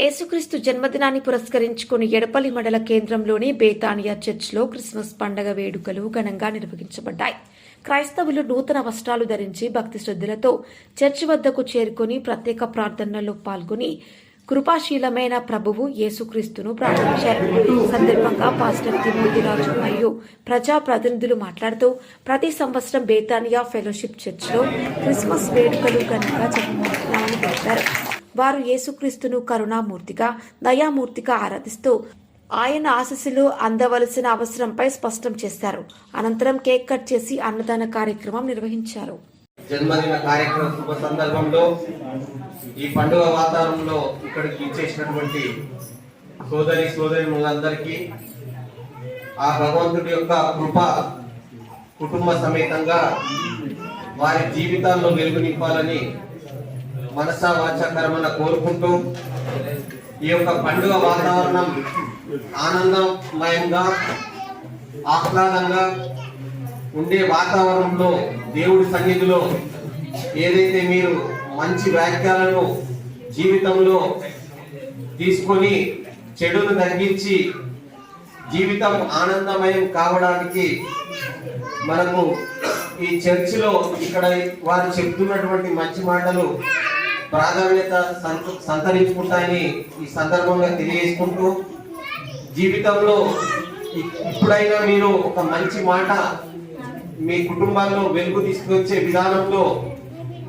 యేసుక్రీస్తు జన్మదినాన్ని పురస్కరించుకుని ఎడపల్లి మండల కేంద్రంలోని బేతానియా చర్చ్లో క్రిస్మస్ పండగ వేడుకలు ఘనంగా నిర్వహించబడ్డాయి. క్రైస్తవులు నూతన వస్త్రాలు ధరించి భక్తి శ్రద్ధలతో చర్చి వద్దకు చేరుకుని ప్రత్యేక ప్రార్థనలో పాల్గొని కృపాశీలమైన ప్రభువు యేసుక్రీస్తును ప్రార్థించారు. సందర్భంగా పాస్టర్ తిమోతిరాజు మరియు ప్రజా ప్రతినిధులు మాట్లాడుతూ ప్రతి సంవత్సరం బేతానియా ఫెలోషిప్ చర్చ్లో క్రిస్మస్ వేడుకలు ఘనంగా జరుపుకుంటున్నామని తెలిపారు. వారు యేసుక్రీస్తును కరుణామూర్తిగా దయామూర్తిగా ఆరాధిస్తూ ఆయన ఆశస్సులు అందవలసిన అవసరంపై స్పష్టం చేశారు. అనంతరం కేక్ కట్ చేసి అన్నదాన కార్యక్రమం నిర్వహించారు. జన్మదిన కార్యక్రమ శుభ సందర్భంలో ఈ పండుగ వాతావరణంలో ఇక్కడికి ఇచ్చేసినటువంటి సోదరి సోదరి ఆ భగవంతుడి యొక్క కృప కుటుంబ సమేతంగా వారి జీవితాల్లో వెలుగు నింపాలని మనసా వాచాకరమన కోరుకుంటూ ఈ యొక్క పండుగ వాతావరణం ఆనందమయంగా ఆహ్లాదంగా ఉండే వాతావరణంలో దేవుడి సన్నిధిలో ఏదైతే మీరు మంచి వాక్యాలను జీవితంలో తీసుకొని చెడును తగ్గించి జీవితం ఆనందమయం కావడానికి మనకు ఈ చర్చిలో ఇక్కడ వారు చెప్తున్నటువంటి మంచి మాటలు ప్రాధాన్యత సంత- సంతరించుకుంటాయని ఈ సందర్భంగా తెలియజేసుకుంటూ జీవితంలో ఇప్పుడైనా మీరు ఒక మంచి మాట మీ కుటుంబాల్లో వెలుగు తీసుకొచ్చే విధానంలో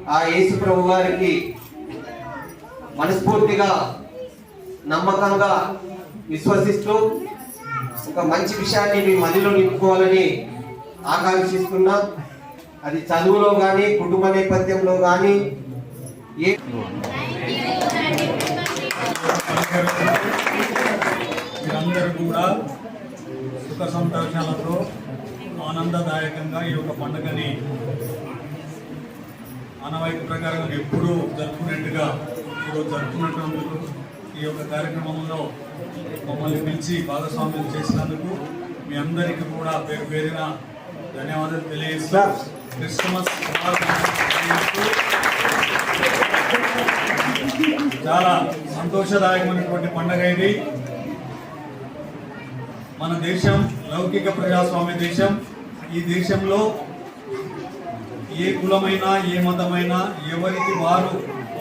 ఆ యేసు ప్రభు గారికి మనస్ఫూర్తిగా నమ్మకంగా విశ్వసిస్తూ ఒక మంచి విషయాన్ని మీ మదిలో నింపుకోవాలని ఆకాంక్షిస్తున్నా. అది చదువులో కానీ కుటుంబ నేపథ్యంలో కానీ ఏ మీరందరూ కూడా సుఖ సంతోషాలతో ఆనందదాయకంగా ఈ యొక్క పండుగని ఆనవాయితీ ప్రకారం ఎప్పుడూ జరుపుకునేట్టుగా ఈరోజు జరుపుకున్నటువంటి ఈ యొక్క కార్యక్రమంలో మమ్మల్ని పిలిచి భాగస్వామ్యం చేసినందుకు మీ అందరికీ కూడా పేరు పేరిన ధన్యవాదాలు తెలియజేస్తూ క్రిస్మస్ చాలా సంతోషదాయకమైనటువంటి పండుగ ఇది. మన దేశం లౌకిక ప్రజాస్వామ్య దేశం. ఈ దేశంలో ఏ కులమైనా ఏ మతమైనా ఎవరికి వారు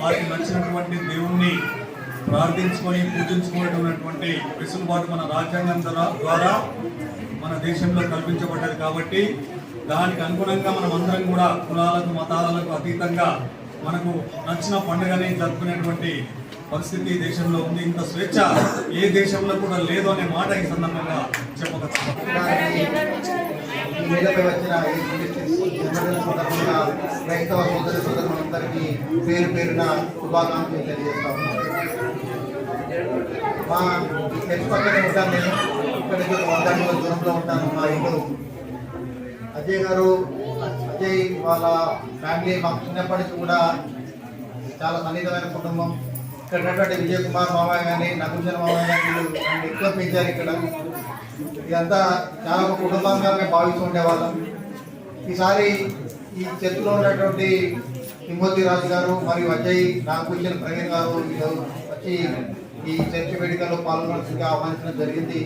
వారికి నచ్చినటువంటి దేవుణ్ణి ప్రార్థించుకొని పూజించుకునేటటువంటి వెసులుబాటు మన రాజ్యాంగం ద్వారా- మన దేశంలో కల్పించబడ్డది కాబట్టి దానికి అనుగుణంగా మనం అందరం కూడా కులాలకు మతాలకు అతీతంగా మనకు నచ్చిన పండుగని జరుపుకునేటువంటి పరిస్థితి దేశంలో ఉంది. ఇంత స్వేచ్ఛ ఏ దేశంలో కూడా లేదు అనే మాట ఈ సందర్భంగా చెప్పవచ్చు మీదపై వచ్చిన ఈ క్రిస్టియన్స్ జన్మదిన సందర్భంగా క్రైస్తవ సోదరి సోదరులందరికీ పేరు పేరున శుభాకాంక్షలు తెలియజేస్తా మా చర్చ్ పక్కనే ఉంటాను నేను. ఇక్కడికి ఒక వంద దూరంలో ఉంటాను మా ఇంట్లో అజయ్ గారు వాళ్ళ ఫ్యామిలీ మాకు చిన్నప్పటి నుంచి కూడా చాలా సన్నిహితమైన కుటుంబం. ఇక్కడ ఉన్నటువంటి విజయ్ కుమార్ మామయ్య కానీ నగుంజన మామయ్య కానీ వీళ్ళు నన్ను ఎక్కువ పెంచారు ఇక్కడ. ఇదంతా చాలా ఒక కుటుంబంగా మేము భావిస్తూ ఉండేవాళ్ళం. ఈసారి ఈ చేతిలో ఉన్నటువంటి తిమ్మోతి రాజు గారు మరియు అజయ్ నాగభూషణ్ ప్రవీణ్ గారు వచ్చి ఈ చర్చి వేడుకలో పాల్గొనడానికి ఆహ్వానించడం జరిగింది.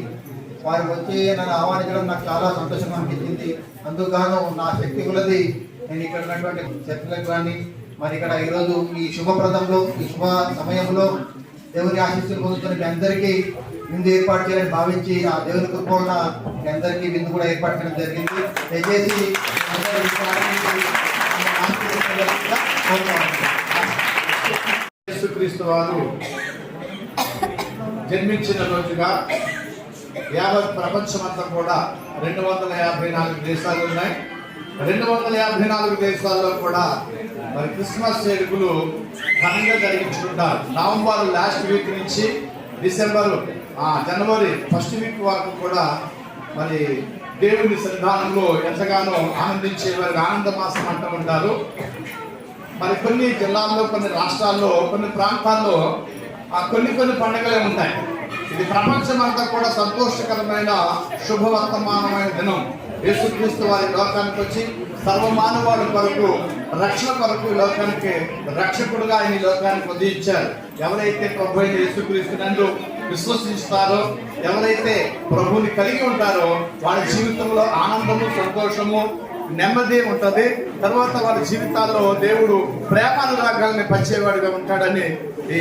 వారు వచ్చి నన్ను ఆహ్వానించడం నాకు చాలా సంతోషంగా అనిపించింది. అందుకు నా శక్తి కొలది నేను ఇక్కడ ఉన్నటువంటి చర్చలకు కానీ మరి ఇక్కడ ఈరోజు ఈ శుభప్రదంలో ఈ శుభ సమయంలో దేవుని ఆశీస్సులు పొందుతున్న మీ అందరికీ విందు ఏర్పాటు చేయాలని భావించి ఆ దేవుని కృప వల్ల మీ అందరికీ విందు కూడా ఏర్పాటు చేయడం జరిగింది. దయచేసి మీ వారు జన్మించిన రోజుగా యావత్ ప్రపంచమంతా కూడా రెండు వందల యాభై నాలుగు దేశాలు ఉన్నాయి. రెండు వందల యాభై నాలుగు దేశాల్లో కూడా మరి క్రిస్మస్ వేడుకలు ఘనంగా జరిగించుకుంటారు. నవంబర్ లాస్ట్ వీక్ నుంచి డిసెంబర్ ఆ, జనవరి ఫస్ట్ వీక్ వరకు కూడా మరి దేవుని సన్నిధానంలో ఎంతగానో ఆనందించే వారికి ఆనంద మాసం అంటూ ఉంటారు. మరి కొన్ని జిల్లాల్లో కొన్ని రాష్ట్రాల్లో కొన్ని ప్రాంతాల్లో ఆ కొన్ని కొన్ని పండుగలే ఉంటాయి. ఇది ప్రపంచం అంతా కూడా సంతోషకరమైన శుభవర్తమానమైన దినం. యేసుక్రీస్తు వారి లోకానికి వచ్చి సర్వమానవాడు కొరకు రక్షణ కొరకు ఈ లోకానికి రక్షకుడుగా ఆయన లోకానికి ఉదయించారు ఎవరైతే ప్రభు అయిన యేసుక్రీస్తు నందు విశ్వసిస్తారో ఎవరైతే ప్రభుని కలిగి ఉంటారో వాళ్ళ జీవితంలో ఆనందము సంతోషము నెమ్మది ఉంటుంది. తర్వాత వాళ్ళ జీవితాల్లో దేవుడు ప్రేమానురాగాల్ని పంచేవాడిగా ఉంటాడని ఈ